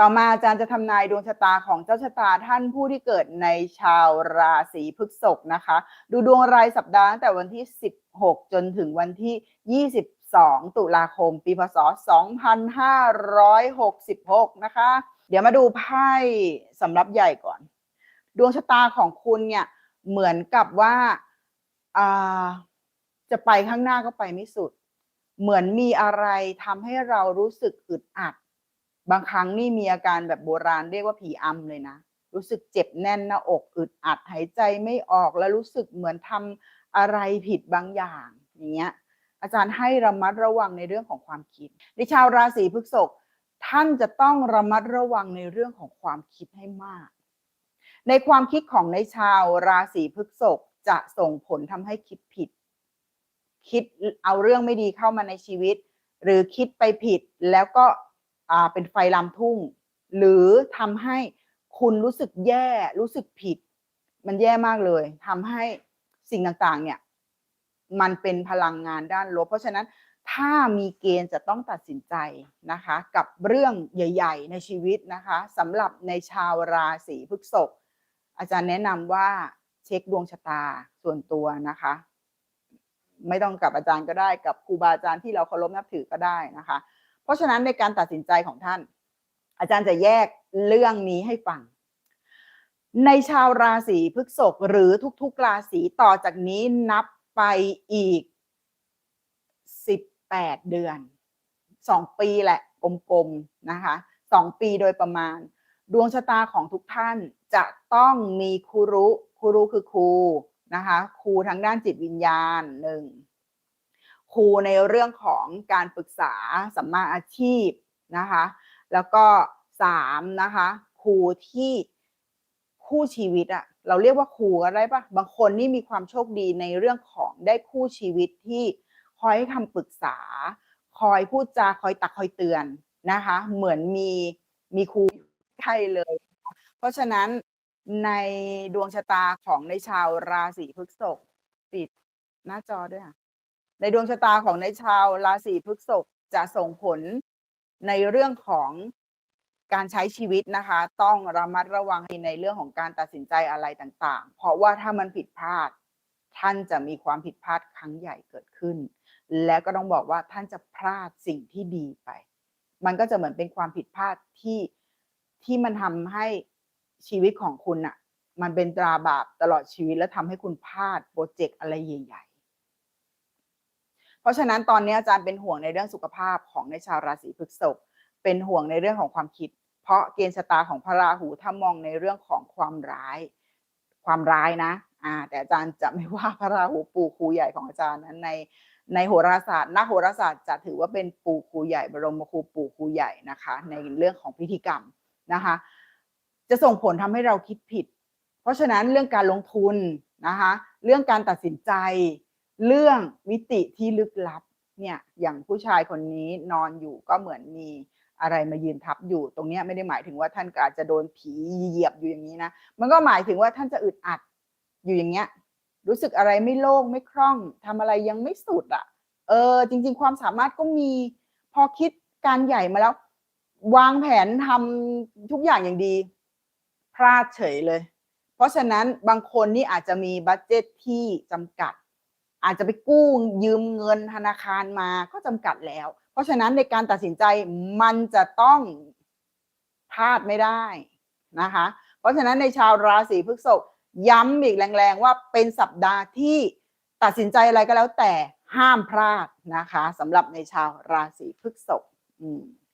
ต่อมาอาจารย์จะทำนายดวงชะตาของเจ้าชะตาท่านผู้ที่เกิดในชาวราศีพฤษภนะคะ ดูดวงรายสัปดาห์ตั้งแต่วันที่ 16 จนถึงวันที่ 22 ตุลาคม ปีพศ 2566 นะคะ เดี๋ยวมาดูไพ่สำหรับใหญ่ก่อน ดวงชะตาของคุณเนี่ยเหมือนกับว่าจะไปข้างหน้าก็ไปไม่สุด เหมือนมีอะไรทำให้เรารู้สึกอึดอัด บางครั้งนี่มีอาการแบบโบราณเรียกว่าผีอำเลยนะ รู้สึกเจ็บแน่นหน้าอกอึดอัดหายใจไม่ออกแล้วรู้สึกเหมือนทำอะไรผิดบางอย่างอย่างเงี้ยอาจารย์ให้ระมัดระวังในเรื่องของความคิด ในชาวราศีพฤษภท่านจะต้องระมัดระวังในเรื่องของความคิดให้มาก ในความคิดของในชาวราศีพฤษภจะส่งผลทำให้คิดผิด คิดเอาเรื่องไม่ดีเข้ามาในชีวิต หรือคิดไปผิดแล้วก็ อ่าเป็นไฟลามทุ่ง หรือทำให้คุณรู้สึกแย่รู้สึกผิด มันแย่มากเลยทำให้สิ่งต่างๆ เนี่ย มันเป็นพลังงานด้านลบ เพราะฉะนั้นถ้ามีเกณฑ์จะต้องตัดสินใจนะคะ กับเรื่องใหญ่ ๆ ในชีวิตนะคะสำหรับในชาวราศีพฤษภอาจารย์แนะนำว่าเช็คดวงชะตาส่วนตัวนะคะ ไม่ต้องกับอาจารย์ก็ได้กับครูบาอาจารย์ที่เราเคารพนับถือก็ได้นะคะ เพราะฉะนั้นในการตัดสินใจของท่าน อาจารย์จะแยกเรื่องนี้ให้ฟัง ในชาวราศีพฤษภหรือทุกๆราศีต่อจากนี้นับไปอีก 18 เดือน 2 ปีแหละกลมๆนะคะ 2 ปีโดยประมาณ ดวงชะตาของทุกท่านจะต้องมีครูรุครูรุคือครูนะคะครูทางด้านจิตวิญญาณหนึ่ง ครูในเรื่องของการปรึกษาสัมมาอาชีพนะคะ แล้วก็สามนะคะครูที่คู่ชีวิตอะเราเรียกว่าครูก็ได้ปะบางคนนี่มีความโชคดีในเรื่องของได้คู่ชีวิตที่คอยให้คำปรึกษา คอยพูดจาคอยตักคอยเตือนนะคะ เหมือนมีมีครูใช่เลย เพราะฉะนั้นในดวงชะตาของในชาวราศีพฤษภปิดหน้าจอด้วยค่ะ ในดวงชะตาของในชาวราศีพฤษภจะส่งผลในเรื่องของการใช้ชีวิตนะคะ ต้องระมัดระวังในเรื่องของการตัดสินใจอะไรต่างๆ เพราะว่าถ้ามันผิดพลาด ท่านจะมีความผิดพลาดครั้งใหญ่เกิดขึ้น และก็ต้องบอกว่าท่านจะพลาดสิ่งที่ดีไป มันก็จะเหมือนเป็นความผิดพลาดที่ที่มันทำให้ชีวิตของคุณอะมันเป็นตราบาปตลอดชีวิตและทำให้คุณพลาดโปรเจกต์อะไรใหญ่ๆ เพราะฉะนั้นตอนนี้อาจารย์เป็นห่วงในเรื่องสุขภาพของในชาวราศีพฤษภเป็นห่วงในเรื่องของความคิด เพราะเกณฑ์ชะตาของพระราหูถ้ามองในเรื่องของความร้าย ความร้ายนะอ่าแต่อาจารย์จะไม่ว่าพระราหูปู่ครูใหญ่ของอาจารย์นั้นในในโหราศาสตร์นักโหราศาสตร์จะถือว่าเป็นปู่ครูใหญ่บรมครูปู่ครูใหญ่นะคะ ในเรื่องของพิธีกรรมนะคะ จะส่งผลทำให้เราคิดผิด เพราะฉะนั้นเรื่องการลงทุนนะคะ เรื่องการตัดสินใจ เรื่องมิติที่ลึกลับเนี่ยอย่างผู้ชายคนนี้นอนอยู่ก็เหมือนมีอะไรมายืนทับอยู่ตรงเนี้ยไม่ได้หมายถึงว่าท่านอาจจะโดนผีเหยียบอยู่อย่างนี้นะมันก็หมายถึงว่าท่านจะอึดอัดอยู่อย่างเงี้ยรู้สึกอะไรไม่โล่งไม่คล่องทำอะไรยังไม่สุดอะ เออ จริง ๆ ความสามารถก็มีพอคิดการใหญ่มาแล้ว วางแผนทำทุกอย่างอย่างดี พลาดเฉยเลย เพราะฉะนั้นบางคนนี่อาจจะมีบัตเจตที่จำกัด อาจจะไปกู้ยืมเงินธนาคารมาก็จำกัดแล้ว เพราะฉะนั้นในการตัดสินใจมันจะต้องพลาดไม่ได้นะคะ เพราะฉะนั้นในชาวราศีพฤษภย้ำอีกแรงๆว่าเป็นสัปดาห์ที่ตัดสินใจอะไรก็แล้วแต่ห้ามพลาดนะคะสำหรับในชาวราศีพฤษภอืม